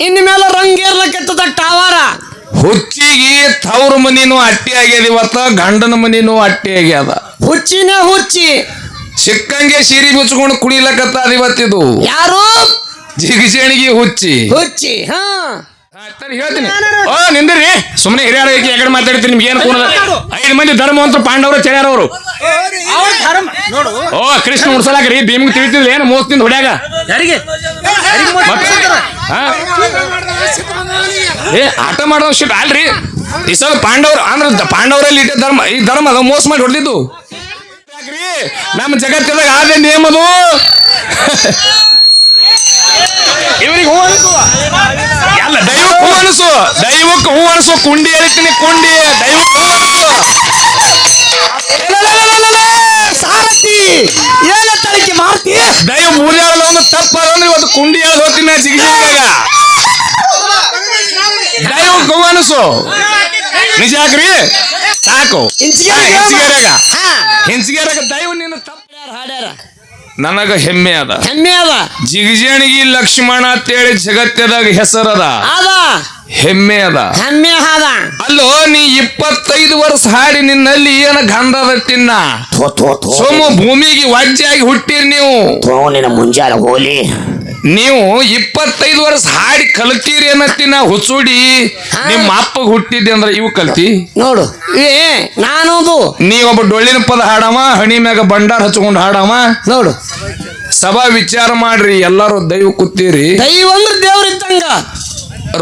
ಇನ್ ಮೇಲೆ ರಂಗೇರ್ಲಕ್ಕೆತ್ತದ ಟಾವಾರ ಹುಚ್ಚಿಗೆ ತವ್ರ ಮನಿನೂ ಅಟ್ಟಿ ಆಗ್ಯದ ಇವತ್ತ ಗಂಡನ ಮನಿನೂ ಅಟ್ಟಿ ಆಗ್ಯದ. ಹುಚ್ಚಿನೇ ಹುಚ್ಚಿ. ಸಿಕ್ಕಂಗೆ ಸೀರಿ ಬಿಚ್ಕೊಂಡು ಕುಡಿಲಕತ್ತದ ಇವತ್ತಿದು ಯಾರು? ಜಿಗಿಸೇಣಿಗೆ ಹುಚ್ಚಿ. ಹುಚ್ಚಿ ಹಾ. ಹೇಳ್ತೀನಿ. ಓ ನಿಂದ್ರಿ. ಸುಮ್ಮನೆ ಹಿರಿಯರ ಎಗಡೆ ಮಾತಾಡ್ತೀನಿ ನಿಮ್ಗೆ ಏನು ಕೂಡ ಐದು ಮಂದಿ ಧರ್ಮವಂತರು ಪಾಂಡವರು ಚೆಳ್ಯಾರವರು ಓ ಕೃಷ್ಣ ಉಡ್ಸಲಾಕ್ರಿ ಭೀಮ್ಗೆ ತಿಳಿತಿಲ್ಲ ಏನು ಮೋಸದಿಂದ ಹೊಡ್ಯಾಗ? ಯಾರಿಗೆ? ಏ ಆಟ ಮಾಡೋ ಶಿಟ್ ಅಲ್ರಿ. ಈ ಸಲ ಪಾಂಡವ್ರು ಅಂದ್ರೆ ಪಾಂಡವರಲ್ಲಿ ಇಟ್ಟ ಧರ್ಮ ಈ ಧರ್ಮ ಅದ ಮೋಸ ಮಾಡಿ ಹೊಡೆದಿದ್ದು. ಯಾಕ್ರಿ? ನಮ್ಮ ಜಗತ್ತಿನಾಗ ಆದ ನಿಯಮದು ಇವರಿಗೆ ಹೂ ಅನಿಸು. ಎಲ್ಲ ದೈವಕ್ಕೆ ಹೂ ಅನಿಸು. ದೈವಕ್ಕೆ ಹೂ ಅನಿಸು. ಕುಂಡಿ ಹೇಳ್ತೀನಿ ಕುಂಡಿ. ದೈವಕ್ಕೆ ಹೂ ಅನಿಸು. ಸಾರಥಿ ಮಾಡ್ತಿ ದೈವ ಮೂರ್ಯಾಳ ಒಂದು ತಪ್ಪ ಅಂದ್ರೆ ಇವತ್ತು ಕುಂಡಿ ಹೇಳಿ ಹೋಗ್ತೀನಿ ನಾ ಜಿಗಿಜಿಗಾಗ ದೈವಕ್ಕೆ ಹೂ ನಿಜ ಹಾಕ್ರಿ ಸಾಕು. ಹಿಂಚ್ಗೆರೆಗೆ. ಹಿಂಚಿಗೆರೆಗ ದೈವ ನಿನ್ನ ತಪ್ಪ ಹಾಡ್ಯಾರ? ನನಗ ಹೆಮ್ಮೆ ಅದ. ಹೆಮ್ಮೆ ಅದ. ಜಿಗಿಜಣಿಗಿ ಲಕ್ಷ್ಮಣ ಅಂತೇಳಿ ಜಗತ್ತದಾಗ ಹೆಸರದ. ಅದ. ಹೆಮ್ಮೆ ಅದ. ಹೆಮ್ಮೆ ಅದ. ಅಲ್ಲೋ ನೀ ಇಪ್ಪತ್ತೈದು ವರ್ಷ ಹಾಡಿ ನಿನ್ನಲ್ಲಿ ಏನ ಗಂಧದ ತಿನ್ನ? ಸೋಮ ಭೂಮಿಗೆ ವಜ್ಜಾಗಿ ಹುಟ್ಟಿರಿ ನೀವು. ನಿನ್ನ ಮುಂಜಾನೆ ಹೋಲಿ. ನೀವು ಇಪ್ಪತ್ತೈದು ವರ್ಷ ಹಾಡಿ ಕಲ್ತೀರಿ ಅನ್ನತ್ತಿನ ಹುಚ್ಚುಡಿ. ನಿಮ್ಮ ಅಪ್ಪಗೆ ಹುಟ್ಟಿದ್ದೆ ಅಂದ್ರೆ ಇವು ಕಲ್ತಿ? ನೋಡು. ಏ ನಾನದು. ನೀ ಒಬ್ಬ ಡೊಳ್ಳಿನ ಪದ ಹಾಡಮ್ಮ ಹಣಿ ಮ್ಯಾಗ ಬಂಡಾರ ಹಚ್ಕೊಂಡು ಹಾಡಮ್ಮ ನೋಡು. ಸಭಾ ವಿಚಾರ ಮಾಡ್ರಿ ಎಲ್ಲಾರು ದೈವ ಕೂತೀರಿ. ದೈವ ಅಂದ್ರೆ ದೇವ್ರ ಇದ್ದಂಗ.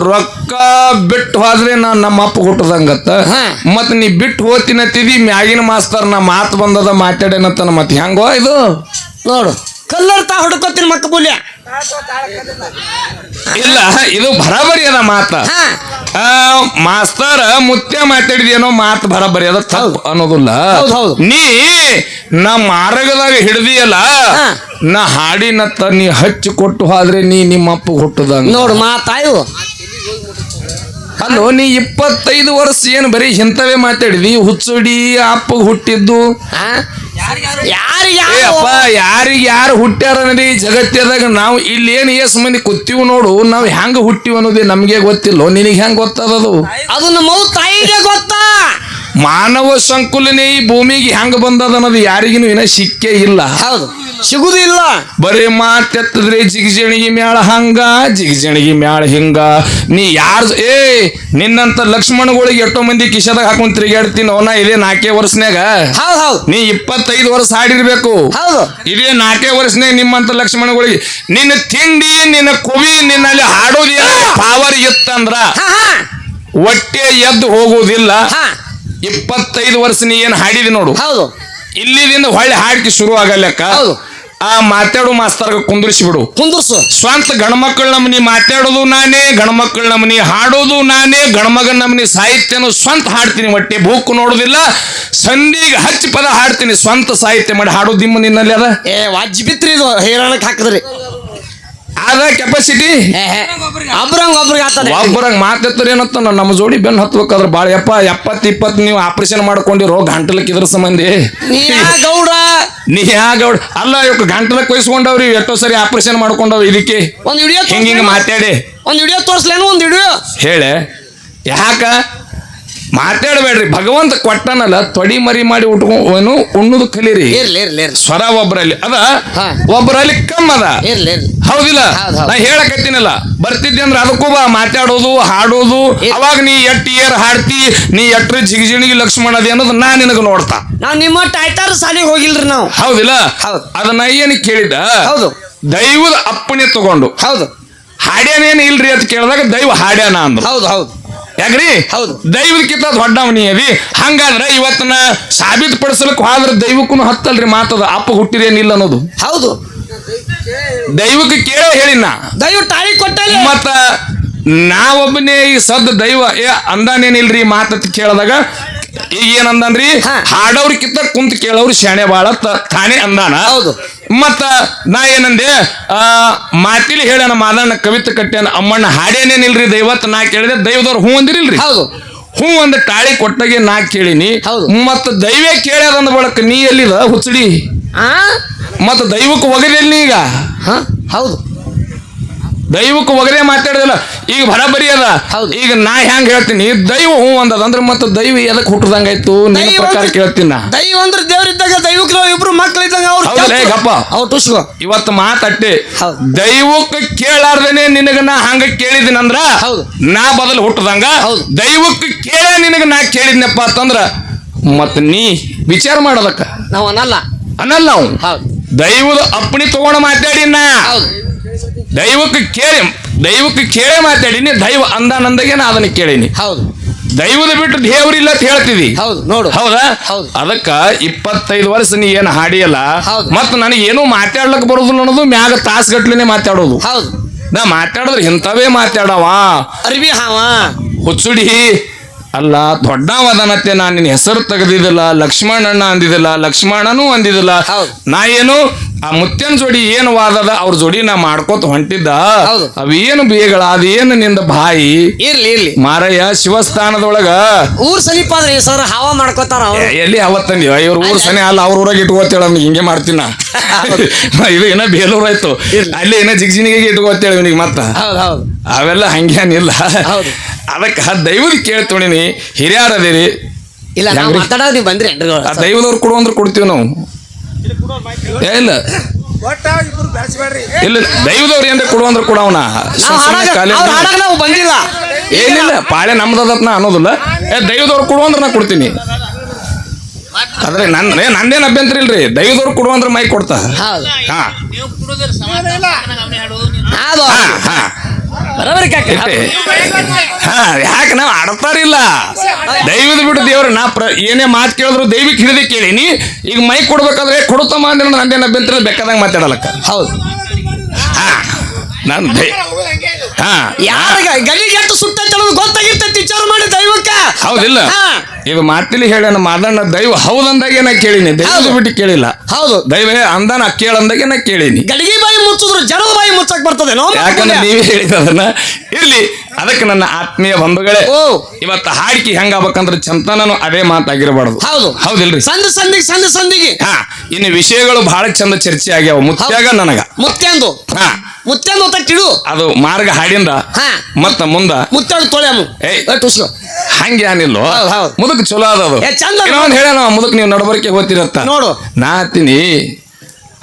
ರೊಕ್ಕ ಬಿಟ್ಟು ಹೋದ್ರೆ ನಾ ನಮ್ಮ ಅಪ್ಪ ಹುಟ್ಟದಂಗತ್ತ. ಮತ್ ನೀ ಬಿಟ್ಟು ಹೋತಿನತ್ತಿದಿ ಮ್ಯಾಗಿನ ಮಾಸ್ತರ್ ನಾ ಮಾತು ಬಂದದ ಮಾತಾಡೇನತ್ತನ ಮತ್ ಹೆಂಗೋ ಇದು. ನೋಡು ಕಲ್ಲರ್ತಾ ಹುಡ್ಕೋತೀನಿ ಮಕ್ಕ ಬುಲ್ಯ ಇಲ್ಲ ಇದು ಬರಾಬರಿ ಅದ ಮಾತ. ಮಾಸ್ತರ್ ಮುತ್ಯ ಮಾತಾಡಿದೇನೋ ಮಾತು ಬರಾಬರಿ ಅದ ತಪ್ಪು ಅನ್ನೋದಿಲ್ಲ. ಹೌದ್ ಹೌದು. ನೀ ನಾ ಮಾರ್ಗದಾಗ ಹಿಡ್ದಿಯಲ್ಲ. ನಾ ಹಾಡಿನತ್ತ ನೀ ಹಚ್ಚಿ ಕೊಟ್ಟು ಹೋದ್ರೆ ನೀ ನಿಮ್ಮ ಅಪ್ಪ ಹುಟ್ಟದ ನೋಡು ಮಾತಾಯು ಅಲ್ಲೋ ನೀ ಇಪ್ಪತ್ತೈದು ವರ್ಷ ಏನು ಬರೀ ಇಂಥವೇ ಮಾತಾಡಿದಿ? ಹುಚ್ಚುಡಿ ಅಪ್ಪ ಹುಟ್ಟಿದ್ದು. ಅಪ್ಪ ಯಾರಿಗೆ ಯಾರು ಹುಟ್ಟ್ಯಾರ ಅನ್ನೋದು ಜಗತ್ತದಾಗ ನಾವು ಇಲ್ಲಿ ಏನು ಏಸ್ ಮಂದಿ ಕೂತೀವಿ ನೋಡು ನಾವು ಹೆಂಗ ಹುಟ್ಟಿವಿ ಅನ್ನೋದೇ ನಮಗೆ ಗೊತ್ತಿಲ್ಲೋ ನಿನಗೆ ಹೆಂಗ್ ಗೊತ್ತದದು? ಅದು ನಮ್ಮ ತಾಯಿಗೆ ಗೊತ್ತಾ? ಮಾನವ ಸಂಕುಲನೆ ಈ ಭೂಮಿಗೆ ಹೆಂಗ ಬಂದದ ಅನ್ನೋದು ಯಾರಿಗಿನೂ ಏನ ಸಿಕ್ಕೇ ಇಲ್ಲ. ಹೌದು. ಸಿಗುದಿಲ್ಲ. ಬರೀ ಮಾತೆತ್ತದ್ರಿ ಜಿಗಜಣಿಗೆ ಮ್ಯಾಳ ಹಂಗ ಜಿಗಜಣಿಗೆ ಮ್ಯಾಳ ಹಿಂಗ. ನೀ ಯಾರು ಏ ನಿನ್ನಂತ ಲಕ್ಷ್ಮಣಗಳಿಗೆ ಎಷ್ಟೋ ಮಂದಿ ಕಿಶದಾಗ ಹಾಕೊಂಡ್ ತಿರುಗಾಡ್ತೀನಿ ಅವನ ಇದೇ ನಾಲ್ಕೇ ವರ್ಷನ್ಯಾಗ. ಹೌದು ಹೌದು. ನೀ ಇಪ್ಪತ್ತೈದು ವರ್ಷ ಆಡಿರ್ಬೇಕು ಹೌದು. ಇದೇ ನಾಲ್ಕೇ ವರ್ಷನ್ಯಾಗ ನಿಮ್ಮಂತ ಲಕ್ಷ್ಮಣಗಳಿಗೆ ನಿನ್ನ ತಿಂಡಿ ನಿನ್ನ ಕುವಿ ನಿನ್ನಲ್ಲಿ ಹಾಡೋದು ಪಾವರ್ ಇತ್ತಂದ್ರ ಒಟ್ಟೆ ಎದ್ದು ಹೋಗುವುದಿಲ್ಲ. ಇಪ್ಪತ್ತೈದು ವರ್ಷ ನೀ ಏನ್ ಹಾಡಿದಿ ನೋಡು. ಹೌದು. ಇಲ್ಲಿದಿಂದ ಹೊಳ್ಳಿ ಹಾಡಿಕೆ ಶುರು ಆಗಲ್ಲಕ್ಕ ಹೌದು. ಆ ಮಾತಾಡು ಮಾಸ್ತರ್ಗ ಕುಂದ್ರಿಸಿ ಬಿಡು. ಕುಂದ್ರಸು. ಸ್ವಂತ ಗಣಮಕ್ಕಳ ನಮನಿ ಮಾತಾಡೋದು ನಾನೇ ಗಣಮಕ್ಕಳ ನಮನಿ ಹಾಡೋದು ನಾನೇ ಗಣಮಗನ ನಮನಿ ಸಾಹಿತ್ಯನು ಸ್ವಂತ ಹಾಡ್ತೀನಿ ಮಟ್ಟಿ ಬೂಕ್ ನೋಡೋದಿಲ್ಲ ಸಂಧಿಗೆ ಹಚ್ಚಿ ಪದ ಹಾಡ್ತೀನಿ ಸ್ವಂತ ಸಾಹಿತ್ಯ ಮಾಡಿ ಹಾಡೋದು ನಿಮ್ಮ ನಿನ್ನಲ್ಲಿ ಅದ? ಏ ವಾಜ್ ಬಿತ್ರಿ ಇದು ಹೈರಾಣಕ್ಕೆ ಹಾಕಿದ್ರಿ. ಅದ ಕೆಪಾಸಿಟಿ ಒಬ್ರಂಗ ಒಬ್ರಿಗೆ ಒಬ್ಬರಂಗ್ ಮಾತೆತ್ತರ್ ಏನತ್ತ ನಮ್ಮ ಜೋಡಿ ಬೆನ್ ಹತ್ಬೇಕಾದ್ರೆ ಬಾಳ ಎಪ್ಪ ಎಪ್ಪತ್ ಇಪ್ಪತ್ ನೀವು ಆಪರೇಷನ್ ಮಾಡ್ಕೊಂಡಿರೋ ಗಂಟಲಕ್ಕೆ ಇದ್ರ ಸಂಬಂಧಿ. ನೀ ಯಾ ಗೌಡ? ಅಲ್ಲ ಇವ್ ಗಂಟಲಕ್ಕೆ ಕೊಯ್ಸ್ಕೊಂಡವ್ರಿ ಎಷ್ಟೋ ಸರಿ ಆಪರೇಷನ್ ಮಾಡ್ಕೊಂಡವ್ ಇದಕ್ಕೆ. ಒಂದ್ ವಿಡಿಯೋ ಹಿಂಗ ಹಿಂಗ ಮಾತಾಡಿ. ಒಂದ್ ವಿಡಿಯೋ ತೋರ್ಸ್ಲೇನು ಒಂದ್ ವಿಡಿಯೋ ಹೇಳೆ. ಯಾಕ? ಮಾತಾಡಬೇಡ್ರಿ. ಭಗವಂತ ಕೊಟ್ಟನಲ್ಲ ತೊಡಿ ಮರಿ ಮಾಡಿ ಉಟ್ಕೊಂಡು ಉಣ್ಣುದು ಕಲೀರಿ. ಸ್ವರ ಒಬ್ಬರಲ್ಲಿ ಅದ. ಒಬ್ಬರಲ್ಲಿ ಕಮ್ಮ ಅದ. ಇರ್ಲಿ ಇರ್ಲಿ. ಹೌದಿಲ್ಲ? ಹೌದ್ ಹೌದ್. ನಾ ಹೇಳಕತ್ತೀನಲ್ಲ ಬರ್ತಿದ್ದೆ ಅಂದ್ರೆ ಅದಕ್ಕೂ ಬಾ ಮಾತಾಡೋದು ಹಾಡೋದು. ಅವಾಗ ನೀ ಎಟ್ ಇಯರ್ ಹಾಡ್ತಿ ನೀ ಎಟ್ರ ಜಿಗಿಜಿಣಿಗಿ ಲಕ್ಷ್ಮಣ ಅದೇ ಅನ್ನೋದು ನಾ ನಿನಗೆ ನೋಡ್ತಾ. ನಾವ್ ನಿಮ್ಮ ಟೈಟರ್ ಸಾಲಿಗೆ ಹೋಗಿಲ್ರಿ ನಾವು. ಹೌದಿಲ್ಲ? ಹೌದ್. ಅದನ್ನ ಏನು ಕೇಳಿದ ಹೌದು. ದೈವದ ಅಪ್ಪಣೆ ತಗೊಂಡು. ಹೌದು. ಹಾಡ್ಯಾನೇನು ಇಲ್ರಿ ಅಂತ ಕೇಳಿದಾಗ ದೈವ ಹಾಡ್ಯಾನ ಅಂದ್ರು. ಹೌದು ಹೌದು. ಯಾಕ್ರಿ ಹೌದು. ದೈವಕ್ಕಿಂತ ದೊಡ್ಡವನಿ ಅದಿ ಹಂಗಾದ್ರೆ ಇವತ್ತನ ಸಾಬೀತು ಪಡಿಸಲಿಕ್ಕೆ ಹೋದ್ರೆ ದೈವಕ್ಕೂ ಹತ್ತಲ್ರಿ ಮಾತದ. ಅಪ್ಪ ಹುಟ್ಟಿದೇನಿಲ್ಲ ಅನ್ನೋದು. ಹೌದು. ದೈವಕ್ಕೆ ಕೇಳೋ ಹೇಳಿನ ದೈವ ತಾಳಿ ಕೊಟ್ಟ ಮತ್ತ ನಾವೊಬ್ಬನೇ ಈ ಸದ್ ದೈವ. ಏ ಅಂದಾನೇನಿಲ್ರಿ ಮಾತತ್ ಕೇಳಿದಾಗ? ಈಗ ಏನಂದ್ರಿ. ಹಾಡೋರ್ಕಿಂತ ಕುಂತ ಕೇಳೋರು ಶಾಣೆ ಬಾಳ ತಾನೇ ಅಂದಾನ. ಹೌದು. ಮತ್ತ ನಾ ಏನಂದೆ ಆ ಮಾತಿಲಿ ಹೇಳ್ಯಾನ ಮಾದಣ್ಣ ಕವಿತ ಕಟ್ಟ್ಯಾನ ಅಮ್ಮಣ್ಣ ಹಾಡೇನೇನಿಲ್ರಿ ದೈವತ್ ನಾ ಕೇಳಿದೆ ದೈವದವ್ರು ಹೂ ಅಂದಿರಿಲ್ರಿ. ಹೌದು. ಹೂ ಒಂದು ತಾಳಿ ಕೊಟ್ಟಾಗೆ ನಾ ಕೇಳಿನಿ. ಹೌದು. ಮತ್ತ ದೈವೇ ಕೇಳ್ಯಾದಂದ ಬಳಕ ನೀ ಎಲ್ಲಿದ ಹುಚ್ಚಡಿ? ಆ? ಮತ್ತ ದೈವಕ್ಕೆ ಒಗದೆಲ್ಲಿ ಈಗ? ಹ? ಹೌದು. ದೈವಕ್ಕೆ ಒಗರೆ ಮಾತಾಡೋದಿಲ್ಲ ಈಗ ಬರಬರಿ ಅದ. ಹೌದು. ಈಗ ನಾ ಹೆಂಗ್ ಹೇಳ್ತೀನಿ ದೈವ ಹೂ ಅಂದದ ಅಂದ್ರೆ ಮತ್ತೆ ದೈವ ಎದಕ್ ಹುಟ್ಟದಂಗಾಯ್ತು ನಿನ್ನ ಪ್ರಕಾರ ಕೇಳ್ತೀನಿ ನಾ. ದೈವ ಅಂದ್ರೆ ದೇವ್ರಿದ್ದಾಗ ದೈವಕ್ಕೆ ನಾವು ಇಬ್ರು ಮಕ್ಳು ಇದ್ದಂಗ ಅವ್ರು ಹೇಗಪ್ಪ. ಅವ್ರು ಟುಸ್ಕೋ. ಇವತ್ತು ಮಾತಟ್ಟೆ. ದೈವಕ್ಕೆ ಕೇಳಾರ್ದೇನೆ ನಿನಗ ನಾ ಹಂಗ ಕೇಳಿದಿನಂದ್ರ ಹೌದು. ನಾ ಬದಲು ಹುಟ್ಟದಂಗ? ಹೌದು. ದೈವಕ್ಕೆ ಕೇಳ ನಿನಗ ನಾ ಕೇಳಿದ್ನಪ್ಪ ಅಂತಂದ್ರ ಮತ್ ನೀ ವಿಚಾರ ಮಾಡೋದಕ್ಕ ನಾವು ಅನ್ನಲ್ಲ. ಅನ್ನಲ್ಲ ನಾವು ಹೌದು. ದೈವದ ಅಪ್ಪಣಿ ತಗೊಂಡ ಮಾತಾಡಿನ. ಹೌದು. ದೈವಕ್ಕೆ ಕೇಳಿ ದೈವಕ್ಕೆ ಕೇಳೇ ಮಾತಾಡಿನಿ ದೈವ ಅಂದಾನಂದಾಗೆ ನಾ ಅದನ್ನ ಕೇಳೀನಿ. ಹೌದು. ದೈವದ ಬಿಟ್ಟು ದೇವ್ರಿಲ್ಲ ಅಂತ ಹೇಳ್ತಿದಿ. ಹೌದು ನೋಡು. ಹೌದಾ? ಹೌದು. ಅದಕ್ಕ ಇಪ್ಪತ್ತೈದು ವರ್ಷ ನೀ ಏನು ಹಾಡಿಯಲ್ಲ ಮತ್ತ ಮತ್ ನನಗೆ ಏನು ಮಾತಾಡ್ಲಕ್ ಬರೋದಿಲ್ಲ ಅನ್ನೋದು ಮ್ಯಾಗ ತಾಸ್ಗಟ್ಲೆನೆ ಮಾತಾಡೋದು. ಹೌದು. ನಾ ಮಾತಾಡಿದ್ರೆ ಇಂಥವೇ ಮಾತಾಡವ. ಅರಿವಿ ಹಾವ. ಹುಚ್ಚುಡಿ. ಅಲ್ಲ ದೊಡ್ಡವದನತ್ತೆ ನಾನು ನಿನ್ನ ಹೆಸರು ತೆಗೆದಿದ್ದಿಲ್ಲ ಲಕ್ಷ್ಮಣಣ್ಣ ಅಂದಿದ್ದಿಲ್ಲ ಲಕ್ಷ್ಮಣನೂ ಅಂದಿದ್ದಿಲ್ಲ. ಹೌದು. ನಾ ಏನು ಆ ಮುತ್ಯನ್ ಜೋಡಿ ಏನು ವಾದದ ಅವ್ರ ಜೋಡಿ ನಾ ಮಾಡ್ಕೋತ ಹೊಂಟಿದ್ದ. ಹೌದು. ಅವೇನು ಬೇಗಳ ಅದೇನು ನಿಂದ ಬಾಯಿ? ಇರ್ಲಿ ಇರ್ಲಿ. ಮಾರಯ್ಯ ಶಿವಸ್ಥಾನದೊಳಗ ಊರ್ ಸಮೀಪ ಆದ್ರೆ ಸರ್ ಹಾವ ಮಾಡ್ಕೋತಾರ ಅವ್ರು. ಎ- ಎಲ್ಲಿ ಅವತ್ತಂದಿ ಇವ್ರ ಊರ್ ಸನಿ ಅಲ್ಲ ಅವ್ರ ಊರಾಗ ಇಟ್ಕೋತೇಳ ಹಿಂಗೆ ಮಾಡ್ತೀನ. ಇವ ಇದು ಏನ ಬೇಲೂರ್ ಆಯ್ತು. ಅಲ್ಲಿ ಏನ ಜಿಗ್ಜಿನಿಗೆ ಇಟ್ಕೋತೇಳ ಇವನಿಗೆ ಮತ್ತ. ಹೌದು ಹೌದು. ಅವೆಲ್ಲ ಹಂಗೇನಿಲ್ಲ ಹೌದು. ಅದಕ್ಕೆ ದೈವದ ಕೇಳ್ತೊಳಿನಿ ಹಿರಿಯರದಿರಿ ಇಲ್ಲ ನಾವು ಹೆಂಗ್ರಿ? ಮಾತಾಡೋದು ನೀವು ಬಂದ್ರಿ ಏನ್ರಿ ಆ ದೈವದವ್ರು ಕೊಡು ಅಂದ್ರೆ ಕೊಡ್ತೀವಿ ನಾವು. ಇಲ್ಲ. ಇಲ್ಲ ದೈವದವ್ರು ಏನ್ರಿ ಕೊಡು ಅಂದ್ರೆ ಕೊಡವನ ನಾವು ಬಂದಿಲ್ಲ. ಏನಿಲ್ಲ ಪಾಳೆ ನಮ್ದದತ್ ನಾ ಅನ್ನೋದಿಲ್ಲ. ಏ ದೈವದವ್ರು ಕೊಡು ಅಂದ್ರೆ ನಾ ಕೊಡ್ತೀನಿ. ಅದ್ರೆ ನನ್ ಏ, ನಂದೇನ್ ಅಭ್ಯಂತರ ಇಲ್ರಿ? ದೈವದವ್ರು ಕೊಡು ಅಂದ್ರೆ ಮೈ ಕೊಡ್ತಾ. ಹಾ ಹಾ. ಬರೋಬರಿ ಯಾಕೆ ನಾವು ಆಡ್ತಾರಿಲ್ಲ? ದೈವದ ಬಿಟ್ಟು ದೇವ್ರ ನಾ ಪ್ರ ಏನೇ ಮಾತು ಕೇಳಿದ್ರು ದೈವಿಕ್ ಹಿಡಿದೇ ಕೇಳೀನಿ. ಈಗ ಮೈ ಕೊಡ್ಬೇಕಾದ್ರೆ ಕೊಡುತ್ತಮ್ಮ ಅಂದ್ರೆ ನಂದೇನು ಅಭ್ಯಂತರ ಬೇಕಾದಂಗ ಮಾತಾಡಲಕ್ಕ. ಹೌದು. ಹಾ ನಾನು ದೈ ಹಾ. ಯಾರಿಗ? ಗಲ್ಲಿಗೆ ಎಷ್ಟು ಅನ್ನೋದು ಗೊತ್ತಾಗಿರ್ತೈತಿ ವಿಚಾರ ಮಾಡಿ ದೈವಕ್ಕ? ಹೌದಿಲ್ಲ. ಈಗ ಇದು ಮಾತಿಲಿ ಹೇಳ ಮಾದಣ್ಣ ದೈವ ಹೌದಂದಾಗೆ ನಾ ಕೇಳೀನಿ. ದೈವದ ಹೌದು. ಬಿಟ್ಟು ಕೇಳಿಲ್ಲ. ಹೌದು. ದೈವ ಅಂದಾನ ಕೇಳಂದಾಗೆ ನಾ ಕೇಳೀನಿ. ಗಡಿಗೆ ಮುಚ್ಚಿದ್ರು ಜನದ ಬಾಯಿ ಮುಚ್ಚಕ್ ಬರ್ತದೆ. ಯಾಕಂದ್ರೆ ನೀವೇ ಹೇಳಿದ ಅದನ್ನ ಇರ್ಲಿ ಅದಕ್ಕೆ ನನ್ನ ಆತ್ಮೀಯ ಬಂಧುಗಳೇ ಓ. ಇವತ್ತು ಹಾಡಿಕೆ ಹೆಂಗಾಗ್ಬೇಕಂದ್ರೆ ಚಂತನನು ಅದೇ ಮಾತಾಗಿರಬಾರ್ದು. ಹೌದು. ಹೌದಿಲ್ರಿ? ಸಂಧಿ ಸಂಧಿಗೆ ಸಂಧಿ ಸಂಧಿಗೆ ಹಾ ಇನ್ನು ವಿಷಯಗಳು ಬಹಳ ಚಂದ ಚರ್ಚೆ ಆಗ್ಯಾವ. ಮುತ್ಯಾಗ ನನಗ. ಮುತ್ತೆಂದು ಹಾ. ಮುತ್ತೆಂದು ತಿಳು ಅದು ಮಾರ್ಗ ಹಾಡಿಂದ. ಹಾ. ಮತ್ತ ಮುಂದ. ಮುತ್ತೆಂದು ತೊಳೆಯಮು. ಏಯ್. ಟುಸ್ಕೋ. ಹಂಗೆ ಏನಿಲ್ಲೋ. ಮುದುಕ್ ಚಲೋ ಚಂದ ಅದು. ಇನ್ನೊಂದ್ ಹೇಳ ಮುದುಕ್ ನೀವು ನಡಬರ್ಕೆ ಹೋಗ್ತಿರತ್ತ ನೋಡು. ನಾ ಹತ್ತೀನಿ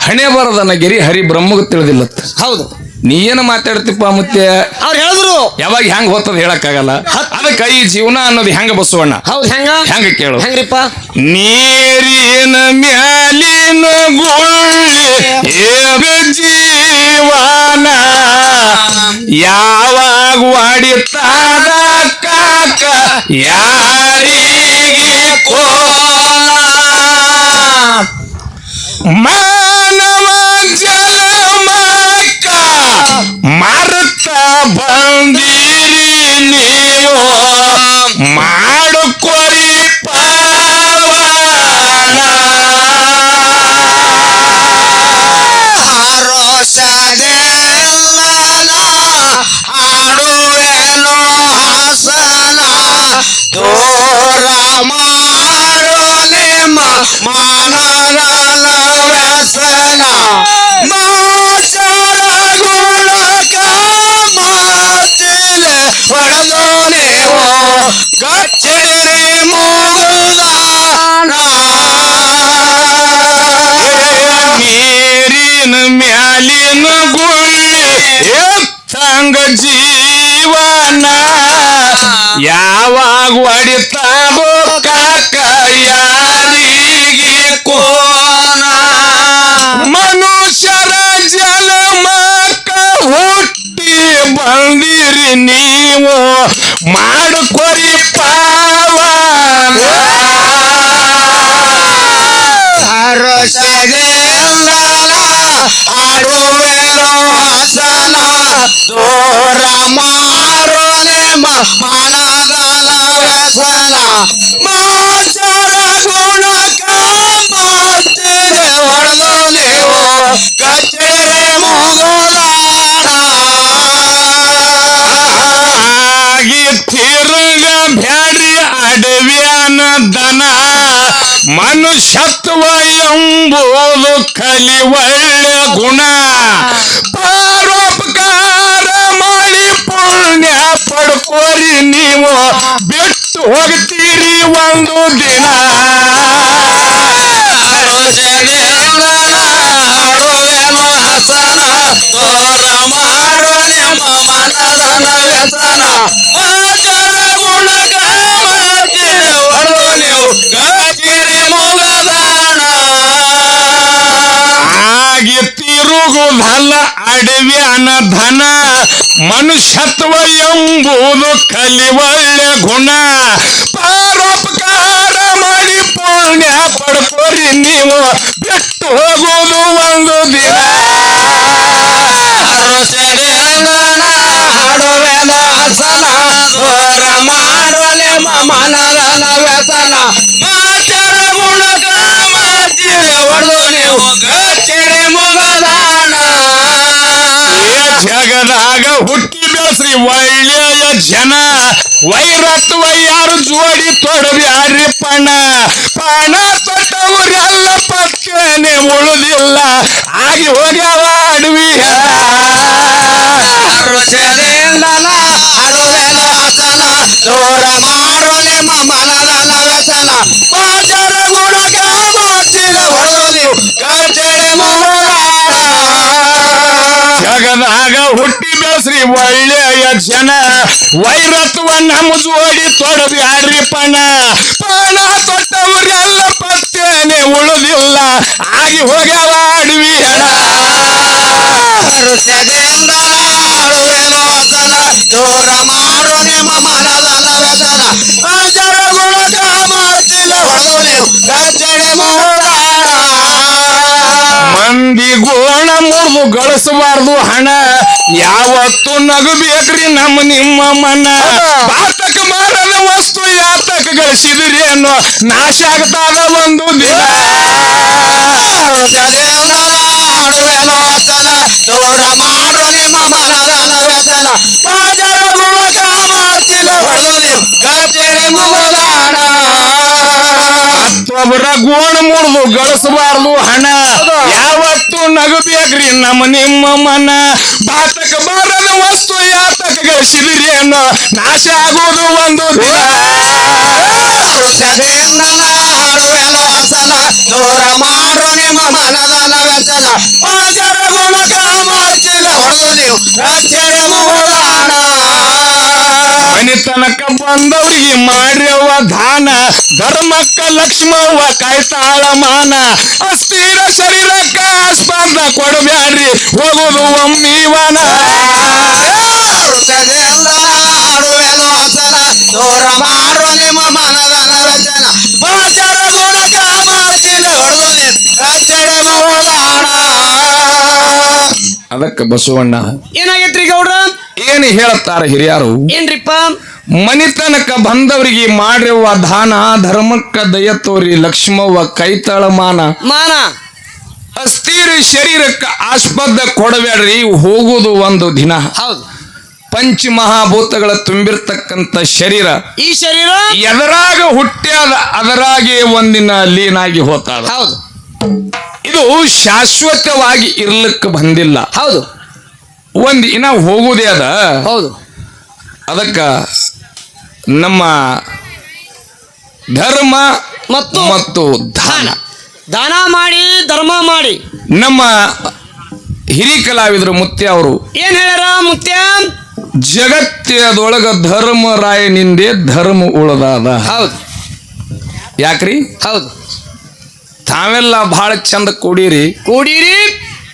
ಹಣೆ ಬರದನ್ನ ಗಿರಿ ಹರಿ ಬ್ರಹ್ಮಗ ತಿಳಿದಿಲ್ಲತ್ತ. ಹೌದು. ನೀ ಏನು ಮಾತಾಡ್ತಿಪ್ಪ ಮತ್ತೆ ಅವ್ರು ಹೇಳಿದ್ರು. ಯಾವಾಗ ಹೆಂಗ್ ಹೋಗ್ತದ ಹೇಳಕ್ಕಾಗಲ್ಲ. ಅದಕ್ಕೆ ಈ ಜೀವನ ಅನ್ನೋದು ಹೆಂಗ ಬಸವಣ್ಣ? ಹೌದು ಹೆಂಗ? ಹೆಂಗ ಕೇಳು. ಹೆಂಗ್ರಿಪ್ಪ? ನೀರಿನ ಮ್ಯಾಲಿನ ಗುಳ್ಳಿ ಜೀವನ ಯಾವಾಗ ಹೊಡಿತಾದ ಕಾಕ? ಯಾರಿಗೆ ಕೋಲ ಮಾನವ ಜನ್ಮಕ್ಕ ಮರ್ತ ಬಂದಿರಿ ನೀವು. ಮಾಡುಕೊರಿ ಜೀವನ ಯಾವಾಗ ಹೊಡಿತಾದೋ ದನ ಮನುಷ್ಯತ್ವ ಎಂಬುದು ಕಲಿ ಒಳ್ಳೆ ಗುಣ ಪಡ್ಕೋರಿ ನೀವು ಬಿಟ್ಟು ಹೋಗ್ತೀರಿ ಒಂದು ದಿನ. ಹಾಡುವೆನು ಮನುಷ್ಯತ್ವ ಎಂಬುದು ಕಲಿವಳ್ಳೆ ಗುಣ. ಪರೋಪಕಾರ ಮಾಡಿ ಪುಣ್ಯ ಪಡ್ಕೋರಿ ನೀವು. ಬಿಟ್ಟು ಹೋಗುವುದು ಒಂದು ದಿನ. ಹಾಡುವೆನು ಹಸನ. ದೂರ ಮಾಡು ನಿಮ್ಮ ಮನದ ವ್ಯಸನ. ಜಗದಾಗ ಹುಟ್ಟಿ ಬೆಳೆಸ್ರಿ ಒಳ್ಳೆಯ ಜನ. ವೈರತ್ವ ಯಾರು ಜೋಡಿ ತೊಡಬ್ಯಾರಿ ಪಣ. ಪಣ ತೊಟ್ಟವರೆಲ್ಲ ಪಕ್ಕನೆ ಉಳುದಿಲ್ಲ. ಆಗಿ ಹೋಗ್ಯಾವ ಅಡವಿ. ಹುಟ್ಟಿ ಬೆಳೆಸ್ರಿ ಒಳ್ಳೆಯ ಜನ. ವೈರತ್ವ ನಮ್ಮ ಜೋಡಿ ತೊಡಬ್ಯಾರಿ ಪಣ. ಪಣ ತೊಟ್ಟವರೆಲ್ಲ ಪತ್ತೇನೆ ಉಳಿದಿಲ್ಲ. ಆಗಿ ಹೋಗ್ಯಾವ ಅಡವಿ ಹೆಣ ದೂರ ಮಾಡು ನಿಮ್ಮ ಮನದ ಮುರಿದು ಗಳಿಸಬಾರ್ದು ಹಣ ಯಾವತ್ತು ನಗಬೇಕ್ರಿ ನಮ್ಮ ನಿಮ್ಮ ಮನ. ಬಾತಕ ಮಾರದ ವಸ್ತು ಯಾತಕ ಗಳಿಸಿದ್ರಿ ಅನ್ನೋ ನಾಶ ಆಗ್ತಾದ ಒಂದು ದಿನ. ಕಲೆಯಲ್ಲ ಹಾಡುವೆನು ಹಸನ ದೂರ ಮಾಡು ನಿಮ್ಮ ಮತ್ತೊಬ್ಬರ ಗೋಣ ಮುರಿದು ಗಳಿಸಬಾರ್ದು ಹಣ. ಯಾವತ್ತು ನಗಬೇಕ್ರಿ ನಮ್ಮ ನಿಮ್ಮ ಮನ. ಬಾತಕ ಬಾರದ ವಸ್ತು ಯಾತಕ ಗಳಿಸಿದ್ರಿ ಅನ್ನೋ ನಾಶ ಆಗೋದು ಒಂದು ದಿನ. ಋಷಿಯಿಂದ ಹಾಡುವೆನು ಹಸನ ದೂರ ಮಾಡು ನಿಮ್ಮ ಮನದ ವ್ಯಸನ ಮಾಚರ ಗುಣಕ ಹೊಡೆದು ನೀವು. ಗಚ್ಚಿರಿ ಮುಗದಾಣ ಮನಿತನಕ ಬಂದವರಿಗೆ ಮಾಡ್ಯವ ದಾನ ಧರ್ಮಕ್ಕ ಲಕ್ಷ್ಮವ್ವ ಕಾಯ್ತಾಳ ಮಾನ ಅಸ್ಥಿರ ಶರೀರಕ್ಕ ಸ್ಪರ್ಧ ಕೊಡಬ್ಯಾಡ್ರಿ ಹೋಗುದು ಒಮ್ಮೀವನ ದೂರ ಮಾಡು ನಿಮ್ಮ ಮನದ ನರಜನ ಮಾಡ್ತೀನಿ ಹೊಡೆದು ಅದಕ್ಕ ಬಸವಣ್ಣ ಏನಾಗೈತ್ರಿ ಗೌಡ್ರ? ಏನು ಹೇಳ್ತಾರ ಹಿರಿಯರು? ಮನಿತನಕ ಬಂದವರಿಗೆ ಮಾಡಿರುವ ದಾನ ಧರ್ಮಕ್ಕ ದಯ ತೋರಿ ಲಕ್ಷ್ಮವ್ವ ಕೈತಳ ಮಾನ. ಮಾನ. ಅಸ್ಥಿರ ಶರೀರಕ್ಕ ಆಸ್ಪದ ಕೊಡಬೇಡ್ರಿ ಹೋಗುವುದು ಒಂದು ದಿನ. ಹೌದು. ಪಂಚ ಮಹಾಭೂತಗಳ ತುಂಬಿರ್ತಕ್ಕಂಥ ಶರೀರ ಈ ಶರೀರ? ಎದರಾಗ ಹುಟ್ಟ್ಯಾದ ಅದರಾಗೆ ಒಂದಿನ ಲೀನಾಗಿ ಹೋತಾಳ. ಹೌದು. ಇದು ಶಾಶ್ವತವಾಗಿ ಇರ್ಲಿಕ್ಕೆ ಬಂದಿಲ್ಲ. ಹೌದು. ಒಂದಿನ ಹೋಗುದೇ ಅದ. ಹೌದು. ಅದಕ್ಕ ನಮ್ಮ ಧರ್ಮ ಮತ್ತು ಮತ್ತು ದಾನ. ದಾನ. ಮಾಡಿ ಧರ್ಮ ಮಾಡಿ. ನಮ್ಮ ಹಿರಿ ಕಲಾವಿದರು ಮುತ್ಯ ಅವರು ಏನ್ ಹೇಳ್ಯಾರ ಮುತ್ಯ? ಜಗತ್ತದೊಳಗ ಧರ್ಮರಾಯನಿಂದೆ ಧರ್ಮ ಉಳದಾದ. ಹೌದು. ಯಾಕ್ರಿ? ಹೌದು. ತಾವೆಲ್ಲ ಬಹಳ ಚಂದ ಕೂಡಿರಿ. ಕೂಡಿರಿ.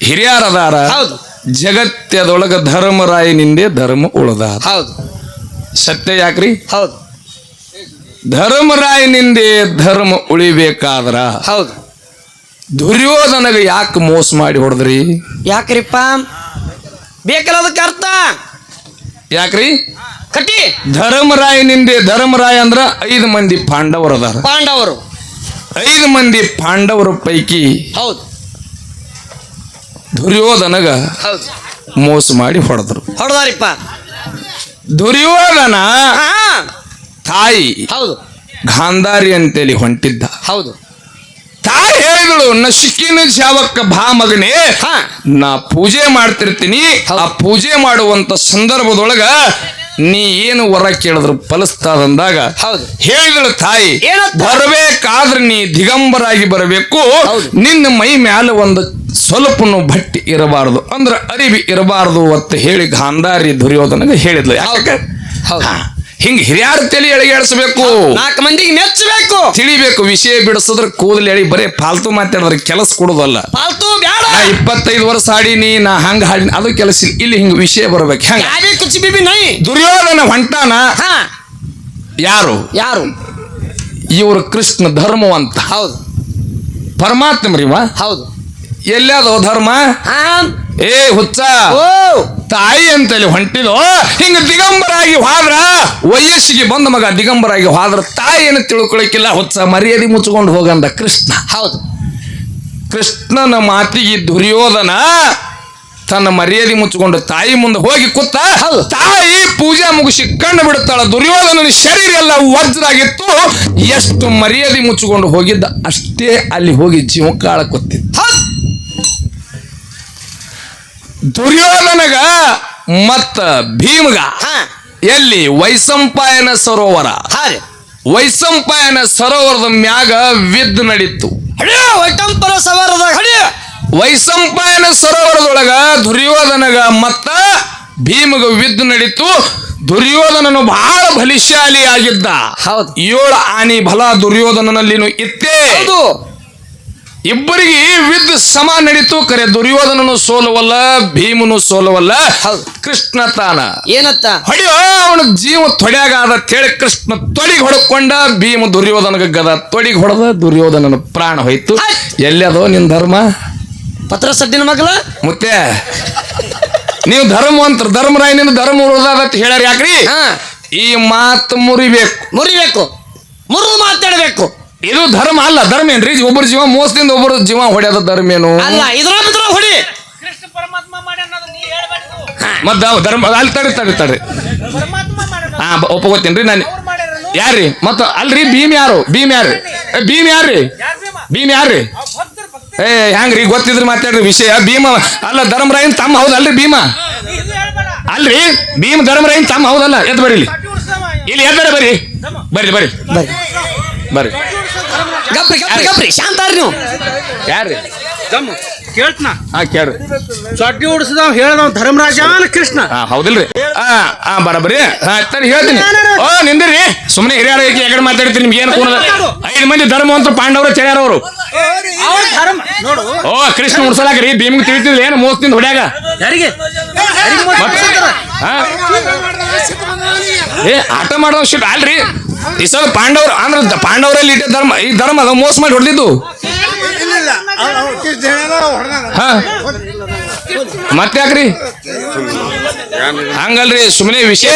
ಹಿರಿಯರದಾರ. ಹೌದು. ಜಗತ್ತದೊಳಗ ಧರ್ಮರಾಯನಿಂದೆ ಧರ್ಮ ಉಳದಾದ. ಹೌದು. ಸತ್ಯ ಯಾಕ್ರಿ? ಹೌದು. ಧರ್ಮರಾಯನಿಂದೆ ಧರ್ಮ ಉಳಿಬೇಕಾದ್ರ ಹೌದು. ದುರ್ಯೋಧನಗ ಯಾಕೆ ಮೋಸ ಮಾಡಿ ಹೊಡೆದ್ರಿ? ಯಾಕ್ರಿಪ್ಪ? ಬೇಕಲ್ಲ ಅದಕ್ಕೆ ಅರ್ಥ? ಯಾಕ್ರಿ? ಕಟ್ಟಿ. ಧರ್ಮರಾಯನಿಂದೆ ಧರ್ಮರಾಯ ಅಂದ್ರ ಐದು ಮಂದಿ ಪಾಂಡವರು ಅದಾರ. ಪಾಂಡವರು. ಐದು ಮಂದಿ ಪಾಂಡವರ ಪೈಕಿ ಹೌದು. ದುರ್ಯೋಧನಗ ಹೌದು. ಮೋಸ ಮಾಡಿ ಹೊಡೆದ್ರು. ಹೊಡೆದಾರಿಪ್ಪ. ದುರ್ಯೋಧನ ತಾಯಿ ಹೌದು. ಗಾಂಧಾರಿ ಅಂತೇಳಿ ಹೊಂಟಿದ್ದ. ಹೌದು. ತಾಯಿ ಹೇಳಿದಳು ನಶಿಕಿನ ಶಾವಕ್ಕ ಭಾ ಮಗನೇ. ಹಾ. ನಾ ಪೂಜೆ ಮಾಡ್ತಿರ್ತೀನಿ. ಆ ಪೂಜೆ ಮಾಡುವಂತ ಸಂದರ್ಭದೊಳಗ ನೀ ಏನು ವರ ಕೇಳಿದ್ರು ಫಲಿಸ್ತಾದಂದಾಗ ಹೌದು. ಹೇಳಿದಳು ತಾಯಿ? ಬರಬೇಕಾದ್ರೆ ನೀ ದಿಗಂಬರಾಗಿ ಬರಬೇಕು. ನಿನ್ನ ಮೈ ಮ್ಯಾಲ ಒಂದು ಸ್ವಲ್ಪನು ಭಟ್ಟಿ ಇರಬಾರದು. ಅಂದ್ರೆ ಅರಿವಿ ಇರಬಾರದು ಅಂತ ಹೇಳಿ ಗಾಂಧಾರಿ ದುರ್ಯೋಧನಗೆ ಹೇಳಿದ್ಲು. ಯಾಕೆ. ಹಿಂಗ್ ಹಿರಿಯಾರ ತಲೆ ಎಳೆಗಾಡಿಸ್ಬೇಕು ನಾಲ್ಕು ಮಂದಿಗೆ ಮೆಚ್ಚಬೇಕು. ತಿಳಿಬೇಕು ವಿಷಯ ಬಿಡಿಸಿದ್ರೆ ಕೂದಲು ಎಳಿ ಬರೀ ಫಾಲ್ತು ಮಾತಾಡಿದ್ರೆ ಕೆಲಸ ಕೊಡೋದಲ್ಲ. ಫಾಲ್ತು ಬೇಡ. ನಾ ಇಪ್ಪತ್ತೈದು ವರ್ಷ ಆಡೀನಿ ನಾ ಹಂಗ ಹಾಡಿನಿ ಅದು ಕೆಲಸ ಇಲ್ಲ. ಇಲ್ಲಿ ಹಿಂಗ ವಿಷಯ ಬರ್ಬೇಕು. ಹಂಗ? ಯಾವೇ ಬಿಬಿ ನೈ? ದುರ್ಯೋಧನ ಹೊಂಟಾನ? ಹಾ. ಯಾರು? ಯಾರು? ಇವರು ಕೃಷ್ಣ ಧರ್ಮವಂತ. ಹೌದು. ಪರಮಾತ್ಮರಿವ ಹೌದು. ಎಲ್ಲಾದೋ ಧರ್ಮ? ಹಾ. ಏ ಹುಚ್ಚ ಓ. ತಾಯಿ ಅಂತೇಳಿ ಹೊಂಟಿದೋ? ಹಿಂಗ ದಿಗಂಬರಾಗಿ ಹೋದ್ರ ವಯಸ್ಸಿಗೆ ಬಂದ ಮಗ ದಿಗಂಬರಾಗಿ ಹೋದ್ರ ತಾಯಿ ಏನು ತಿಳ್ಕೊಳಕಿಲ್ಲ ಹುಚ್ಚ ಮರ್ಯಾದೆ ಮುಚ್ಕೊಂಡು ಹೋಗಂದ ಕೃಷ್ಣ. ಹೌದು. ಕೃಷ್ಣನ ಮಾತಿಗೆ ದುರ್ಯೋಧನ ತನ್ನ ಮರ್ಯಾದೆ ಮುಚ್ಚಿಕೊಂಡು ತಾಯಿ ಮುಂದೆ ಹೋಗಿ ಕೂತ. ತಾಯಿ ಪೂಜೆ ಮುಗಿಸಿ ಕಣ್ಣು ಬಿಡುತ್ತಾಳ ದುರ್ಯೋಧನನ ಶರೀರ ಎಲ್ಲ ವಜ್ರಾಗಿತ್ತು ಎಷ್ಟು ಮರ್ಯಾದೆ ಮುಚ್ಚಿಕೊಂಡು ಹೋಗಿದ್ದ ಅಷ್ಟೇ ಅಲ್ಲಿ ಹೋಗಿ ಜೀವಕಾಳ ಕೂತಿತ್ತು ದುರ್ಯೋಧನಗ ಮತ್ತ ಭೀಮಗ ಎಲ್ಲಿ ವೈಸಂಪಾಯನ ಸರೋವರ. ವೈಸಂಪಾಯನ ಸರೋವರದ ಮ್ಯಾಗ ವಿದ್ ನಡೀತು. ವೈಟಂಪರ ಸರೋವರದ ವೈಸಂಪಾಯನ ಸರೋವರದೊಳಗ ದುರ್ಯೋಧನಗ ಮತ್ತ ಭೀಮಗ ವಿದ್ ನಡೀತು. ದುರ್ಯೋಧನನು ಬಹಳ ಬಲಿಶಾಲಿ ಆಗಿದ್ದ ಹೌದು. ಏಳು ಆನಿ ಬಲ ದುರ್ಯೋಧನನಲ್ಲಿ ಇತ್ತೇ. ಇಬ್ಬರಿಗೆ ವಿದ್ ಸಮ ನಡೀತು. ಕರೆ ದುರ್ಯೋಧನನು ಸೋಲವಲ್ಲ ಭೀಮನು ಸೋಲವಲ್ಲ. ಕೃಷ್ಣ ತಾನ. ಏನತ್ತ? ಹೊಡೆಯೋ ಅವನ ಜೀವ ತೊಡ್ಯಾಗ ಆದ ಹೇಳಿ ಕೃಷ್ಣ ತೊಡಿಗೆ ಹೊಡ್ಕೊಂಡ ಭೀಮ ದುರ್ಯೋಧನ ಗದ ತೊಡಿಗೆ ಹೊಡೆದ ದುರ್ಯೋಧನನ ಪ್ರಾಣ ಹೋಯ್ತು. ಎಲ್ಲದೋ ನಿನ್ ಧರ್ಮ? ಪತ್ರ ಸಡ್ಡಿನ ಮಗಲ? ಮುತ್ತೆ ನೀವು ಧರ್ಮವಂತರ ಧರ್ಮರಾಯನಿಂದ ಧರ್ಮ ಉಳಿದಾದ ಅಂತ ಹೇಳ್ಯಾರ ಯಾಕ್ರಿ? ಈ ಮಾತು ಮುರಿಬೇಕು. ಮುರಿಬೇಕು. ಮುರಿದು ಮಾತಾಡಬೇಕು. ಇದು ಧರ್ಮ ಅಲ್ಲ ಧರ್ಮ ಏನ್ರಿ? ಒಬ್ಬರ ಜೀವ ಮೋಸದಿಂದ ಒಬ್ಬರ ಜೀವ ಹೊಡೆಯೋದ ಧರ್ಮ ಏನು? ಅಲ್ಲ ಇದ್ರ ಬಿದ್ರ ಹೊಡಿ. ಕೃಷ್ಣ ಪರಮಾತ್ಮ ಮತ್ತ ಧರ್ಮ ಅಲ್ಲಿ ತಡಿ ತಡಿ ತಡಿ. ಹಾ ಬ- ಒಪ್ಪಗೋತೀನ್ರಿ ನಾನು. ಯಾರ್ರಿ? ಮತ್ತ ಅಲ್ರಿ ಭೀಮ್ ಯಾರು? ಭೀಮ್ ಯಾರು? ಏ, ಭೀಮ್ ಯಾರ್ರಿ? ಯಾರ್ ಭೀಮ? ಭೀಮ್ ಯಾರ್ರಿ? ಏ ಹೆಂಗ್ರಿ ಗೊತ್ತಿದ್ರಿ ಮಾತಾಡ್ರಿ ವಿಷಯ. ಭೀಮ ಅಲ್ಲ ಧರ್ಮರಾಯನ್ ತಮ್ಮ ಹೌದಲ್ರಿ ಭೀಮ? ನೀ ಇದು ಹೇಳ್ಬೇಡ. ಅಲ್ರಿ ಭೀಮ್ ಧರ್ಮರಾಯನ್ ತಮ್ಮ ಹೌದಲ್ಲ? ಎದ್ ಬರೀಲಿ. ಇಲ್ಲಿ. ಎದ್ದರ ಬರ್ರಿ ಬರ್ರಿ. ಬರ್ರಿ ಬರ್ರಿ. ಗಪ್ರಿ ಗಪ್ರಿ ಗಪ್ರಿ ಶಾಂತಾರ್ರಿ ನೀವು. ಯಾರ್ರಿ? ಜಮ್ಮ. ಕೇಳ್ತನ? ಹಾ ಕೇಳ್ರಿ. ಚಡ್ಡಿ ಉಡ್ಸದವ್ ಹೇಳ್ದವ್ ಧರ್ಮರಾಜಾನ ಕೃಷ್ಣ. ಹಾ ಹೌದಿಲ್ರಿ. ಹಾ ಹಾ ಬರಬರಿ. ಹಾ ತಡಿ ಹೇಳ್ತೀನಿ. ಓ ನಿಂದಿರಿ ಸುಮ್ಮನೆ ಹಿರಿಯರ ಯಾಕಡೆ ಮಾತಾಡ್ತೀನಿ ನಿಮ್ಗೆ ಏನು ಕೂಡ ಐದು ಮಂದಿ ಧರ್ಮವಂತ ಪಾಂಡವರು ಅವ್ರ. ಧರ್ಮ. ನೋಡು. ಓ ಕೃಷ್ಣ ಉಡ್ಸಲಾಕ್ರಿ ಭೀಮಿಗೆ ತಿಳಿತಿದ್ರಿ ಏನು ಮೋಸ್ತಿಂದ ಹೊಡ್ಯಾಗ? ಯಾರಿಗೆ? ಹಾ. ಏ ಆಟ ಮಾಡೋ ಶಿಟ್ ಅಲ್ರಿ. ಈ ಸಲ ಪಾಂಡವ್ರು ಅಂದ್ರೆ ಪಾಂಡವರಲ್ಲಿ ಇಟ್ಟ ಧರ್ಮ ಈ ಧರ್ಮ ಅದು ಮೋಸ ಮಾಡಿ ಹೊಡೆದಿದ್ದು? ಹಾ. ಮತ್ತೆ ಯಾಕ್ರಿ? ಹಂಗಲ್ರಿ ಸುಮ್ಮನೆ ವಿಷಯ.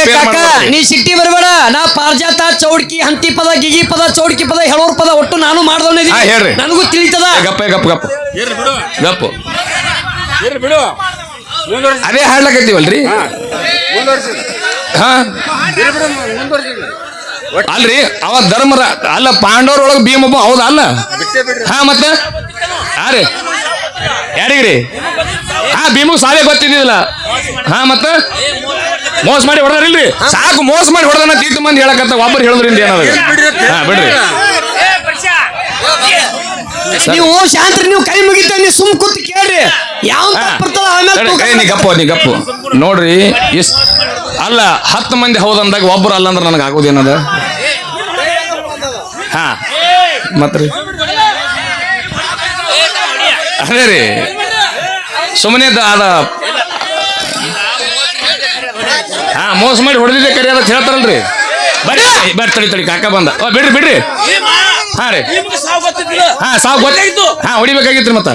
ನೀ ಸಿಟ್ಟಿ ಬರಬೇಡ. ನಾ ಪಾರ್ಜಾತ ಚೌಡ್ಕಿ ಹಂತಿ ಪದ ಗಿಗಿ ಪದ ಚೌಡ್ಕಿ ಪದ ಹೇಳೋರ್ ಪದ ಒಟ್ಟು ನಾನು ಮಾಡ್ದವನ ಹೇಳ್ರಿ. ನನಗೂ ತಿಳಿತದ? ಗಪ್ಪ ಗಪ್ಪ ಗಪ್ಪ. ಗಪ್ಪ. ಬಿಡು. ಅದೇ ಹಾಡ್ಲಕತ್ತೀವಲ್ರಿ? ಹಾ. ಅಲ್ರಿ ಅವ ಧರ್ಮರ ಅಲ್ಲ ಪಾಂಡವ್ರೊಳಗೆ ಭೀಮಪ್ಪ ಹೌದ ಅಲ್ಲ? ಹಾ ಮತ್ತೆ? ಹಾ ರೀ. ಯಾರಿಗ್ರಿ? ಹಾ ಭೀಮ ಸಾವೇ ಗೊತ್ತಿದ್ದಿಲ್ಲ ಹಾ ಮತ್ತ? ಮೋಸ ಮಾಡಿ ಹೊಡೆದಾರಿಲ್ರಿ ಸಾಕು ಮೋಸ ಮಾಡಿ ಹೊಡೆದನ ತೀರ್ಥ ಮಂದಿ ಹೇಳಕತ್ತ ಒಬ್ಬರು ಹೇಳಿದ್ರಿ ಏನಾದ್ರು. ಹಾ ಬಿಡ್ರಿ. ನೀವು ಶಾಂತ್ರಿ ನೀವು ಕೈ ಮುಗಿತ ನೀವು ಸುಮ್ ಕೂತ್ ಕೇಳ್ರಿ. ಯಾವ. ಬರ್ತದ ಆಮೇಲೆ ತಡಿ, ತೂಕ ಏ, ನೀ ಗಪ್ಪು ನೀ ಗಪ್ಪು. ನೋಡ್ರಿ ಅಲ್ಲ ಹತ್ತು ಮಂದಿ ಹೌದಂದಾಗ ಒಬ್ಬರು ಅಲ್ಲ ಅಂದ್ರೆ ನನಗೆ ಆಗೋದೇನದ? ಹಾ. ಮತ್ರಿ ಅದೇ ರೀ. ಸುಮ್ಮನೆ ಅದ ಹಾ ಮೋಸ ಮಾಡಿ ಹೊಡೆದಿದ್ದೆ ಕರಿ ಅದ ಹೇಳ್ತಾರಲ್ರಿ. ಬರ್ರಿ ಬರ್ರಿ ತಡಿ ತಡಿ ಕಾಕ ಬಂದ. ಓ ಬಿಡ್ರಿ ಬಿಡ್ರಿ. ಹಾ ರೀ. ಸಾವು ಹಾ ಸಾವು ಗೊತ್ತಾಗಿತ್ತು ಹಾ ಹೊಡಿಬೇಕಾಗಿತ್ತು ಮತ್ತ.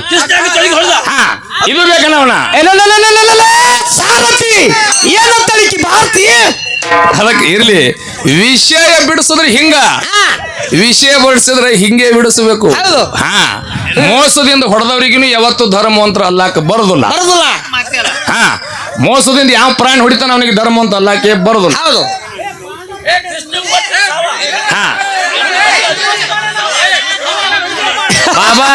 ಹಾ ಇದು ಬೇಕಲ್ಲ ಅವನ. ಸಾರಥಿ ಏನಂತಳಿಕಿ ಭಾರತಿ? ಅದಕ್ಕೆ ಇರ್ಲಿ ವಿಷಯ ಬಿಡಿಸಿದ್ರೆ ಹಿಂಗ. ವಿಷಯ ಬಿಡಿಸಿದ್ರೆ ಹಿಂಗೆ ಬಿಡಿಸಬೇಕು. ಹೌದು. ಹಾ ಮೋಸದಿಂದ ಹೊಡೆದವ್ರಿಗೂ ಯಾವತ್ತು ಧರ್ಮವಂತರ ಅಲ್ಲಾಕ ಬರೋದಿಲ್ಲ. ಬರೋದಿಲ್ಲ. ಹಾ ಮೋಸದಿಂದ ಯಾವ ಪ್ರಾಣಿ ಹೊಡಿತಾನ ಅವನಿಗೆ ಧರ್ಮವಂತ ಅಲ್ಲಾಕೆ ಬರೋದಿಲ್ಲ. ಬಾ,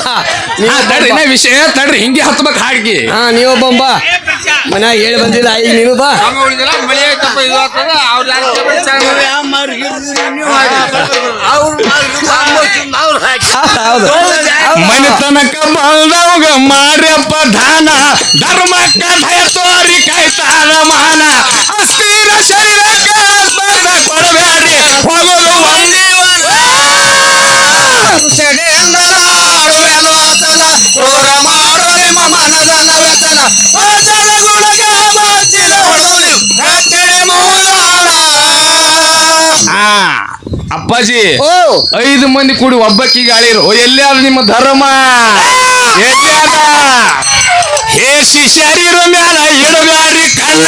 ಹಾ, ನೀವೊಬ್ಬ ತಡ್ರಿ ನಾ ವಿಷಯ ತಡ್ರಿ ಹಿಂಗೆ ಹತ್ಬೇಕು ಹಾಡ್ಗಿ ಹಾ ನೀವು ಬಾ ಮನ್ಯಾಗ ಹೇಳಿ ಬಂದಿಲ್ಲ ಈಗ ನೀನು ಬಾ. ಮನೆತನಕ ಬಂದವಾಗ ಮಾಡ್ಯಪ್ಪ ದಾನ ಧರ್ಮಕ್ಕ ಭಯ ತೋರಿ ಕೈತಾನ ಮಾನ ಅಸ್ಥಿರ ಶರೀರಕ್ಕ ಒಂದೇ ಮಾಡೋ ನಿಮ್ಮ ಮನದ ಗುಣಗ ಹೊಡೆದು ಅಪ್ಪಾಜಿ ಓ. ಐದು ಮಂದಿ ಕೂಡಿ ಒಬ್ಬಕ್ಕಿಗೆ ಆಳಿರು. ಎಲ್ಲಿ ಅದ ನಿಮ್ಮ ಧರ್ಮ? ಎಲ್ಲಿ ಅದ ಹೇ ಶಿಷ್ಯರಿರೋ ಮ್ಯಾಲ ಇಡಬ್ಯಾರಿ ಕಳ್ಳ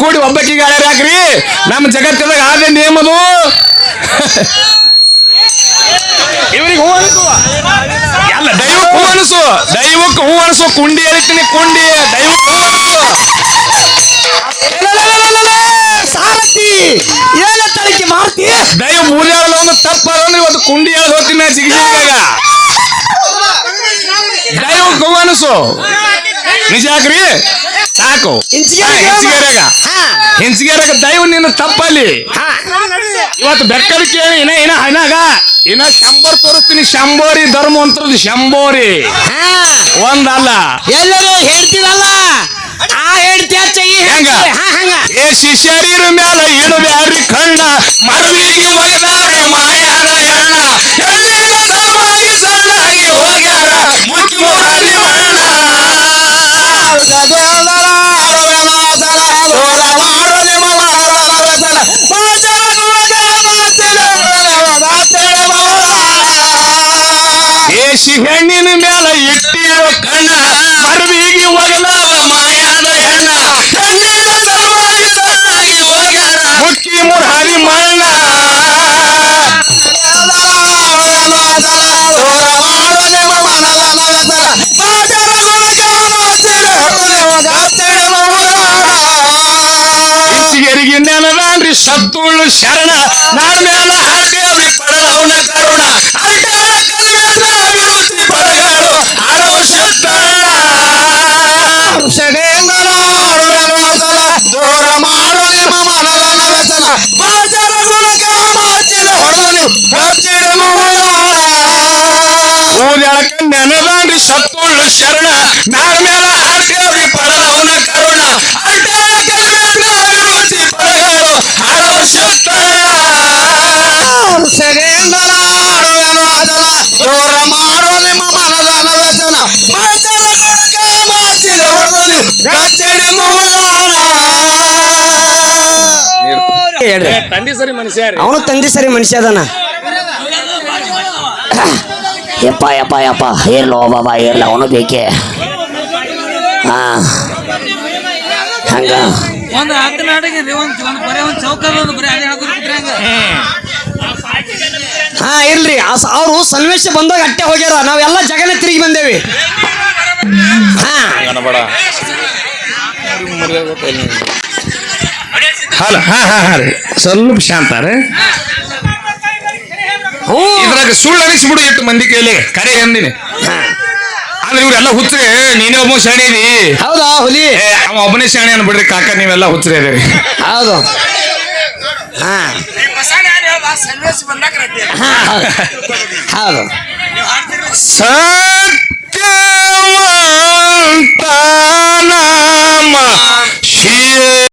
ಕೂಡಿ ಒಬ್ಬಕ್ಕಿಗೆ ಆಳ್ಯಾರ ಯಾಕ್ರಿ? ನಮ್ಮ ಜಗತ್ತಿನಾಗ ಆದ ನಿಯಮದು. ಇವ್ರಿಗೆ ಹೂ ಅನಿಸು. ಎಲ್ಲ ದೈವಕ್ಕೆ ಹೂ ಅನಿಸು. ದೈವಕ್ಕೆ ಹೂ ಅನಿಸು. ಕುಂಡಿ ಹೇಳ್ತೀನಿ ಕುಂಡಿ. ದೈವಕ್ಕೆ ಹೂ ಅನಿಸು. ಸಾರಥಿ ಏನ ತಳಿಕೆ ಮಾಡ್ತಿ ದೈವ ಮೂರು ಒಂದು ತಪ್ಪ ಅಂದ್ರೆ ಇವತ್ತು ಕುಂಡಿ ಹೇಳಿ ಹೋಗ್ತೀನಿ ಜಿಗಿಜಿಗಾಗ ದೈವಕ್ಕೆ ಹೂ ಅನಿಸು. ನಿಜ ಯಾಕ್ರಿ? ಸಾಕು. ಇಂಚಿಗೆರೆಗೆ ಹಾ, ಇಂಚಿಗೆರೆಗ ಹಾ. ಹಿಂಸಿಗೆರಗ ದೈವ ನಿನ್ನ ತಪ್ಪಲ್ಲಿ. ಇವತ್ತು ಬೆಕ್ಕದ ಕೇಳಿ ಇನ್ನ ಇನ್ನ ಹಣಾಗ ಇನ್ನ ಶಂಬರ್ ತೋರಿಸ್ತೀನಿ ಶಂಬೋರಿ ಧರ್ಮ ಅಂತರದ್ದು ಶಂಬೋರಿ ಒಂದಲ್ಲ. ಎಲ್ಲರೂ ಹೇಳ್ತೀರಲ್ಲ ಆ ಹೇಳ್ತಿ ಹೆಂಗ? ಏ ಶಿಷ್ಯರಿರ ಮ್ಯಾಲ ಇಡಬ್ಯಾರಿ ಕಣ್ಣ. ಮರಳಿಗೆ ಒಗದಾರ ಮಾಯಾದ ಎಣ್ಣ ಎಲ್ಲೆಲ್ಲ ಸಣ್ಣಾಗಿ ಹೋಗ್ಯಾರ. ಮುಚ್ಚಿ ಮುರಾರಿ ಮಣ್ಣ ಏಸಿ ಹೆಣ್ಣಿನ ಮ್ಯಾಲ ಇಟ್ಟಿರೋ ಕಣ್ಣ ಮರವಿಗೆ ಒಗದಾವ ಸತ್ತುಳ್ಳು ಶರಣ ನಾಳ ಮ್ಯಾಲ ಹಾಡ್ಯಾವ್ರಿ ಪಡಲವನ ಕರುಣ. ಅಡ್ಡಾಳ ಕಲ್ಯಾಣ ವಿರುತ್ತಿ ಪಡಗಾಡು ಆಡವ ಶತ್ತಳ ದೂರ ಮಾಡೋ ನಿಮ್ಮ ಮನದ ವ್ಯಸನ ಬಾಜರ ಗುಣಕ ಮಾಚಿದ ಹೊಡೆದು ರಕ್ಷಣೆ ಊದ್ಯಾಳಕ ನೆನದಾನ್ರಿ ಸತ್ತುಳ್ಳು ಶರಣ ನಾಡ ಅವನು ತಂದೆ ಸರಿ ಮನುಷ್ಯ ಅದಾನ. ಯಪ್ಪ ಯಪ್ಪ ಯಪ್ಪ. ಇರ್ಲೋ ಬಾಬಾ ಇರ್ಲ. ಅವನು ಬೇಕೆ. ಹಾ. ಹಂಗ. ಒಂದು ಹತ್ತು ನಾಟಕ ರೀ ಒಂದು ಒಂದು ಬರೀ ಒಂದು ಚೌಕದ ಒಂದು ಬರೀ ಅದೇ ಹೇಳ್ಕೊತಿದ್ರೆ ಹಂಗ. ಹಾ ಇರ್ಲಿ. ಅವರು ಸನ್ವೇಷ ಬಂದಾಗ ಅಟ್ಟೆ ಹೋಗ್ಯಾರ. ನಾವೆಲ್ಲ ಜಗನ ತಿರುಗಿ ಬಂದೇವಿ. ಹಾ. ಹಲೋ ಹಾ ಹಾ ಹಾ ರೀ. ಸ್ವಲ್ಪ ಶಾಂತ ರೀ. ಇದ್ರಾಗ ಸುಳ್ಳು ಅನಿಸ್ಬಿಡು ಇಟ್ಟು ಮಂದಿ ಕೈಲಿ ಕರೆ ಅಂದಿನಿ. ಅಂದ್ರೆ ಇವ್ರೆಲ್ಲ ಹುಚ್ಚರೆ ನೀನೇ ಒಬ್ಬ ಶಾಣೆ ಹೌದಾ ಹುಲಿ? ಅವ ಒಬ್ಬನೇ ಶಾಣಿ ಅನ್ಬಿಡ್ರಿ ಕಾಕ ನೀವೆಲ್ಲ ಹುಚ್ಚರೆ ಇದೀರಿ. ಹೌದು. ಹಾ. ಹೌದು. ಸತ್ಯವಂತ ನಾಮ ಶಿವ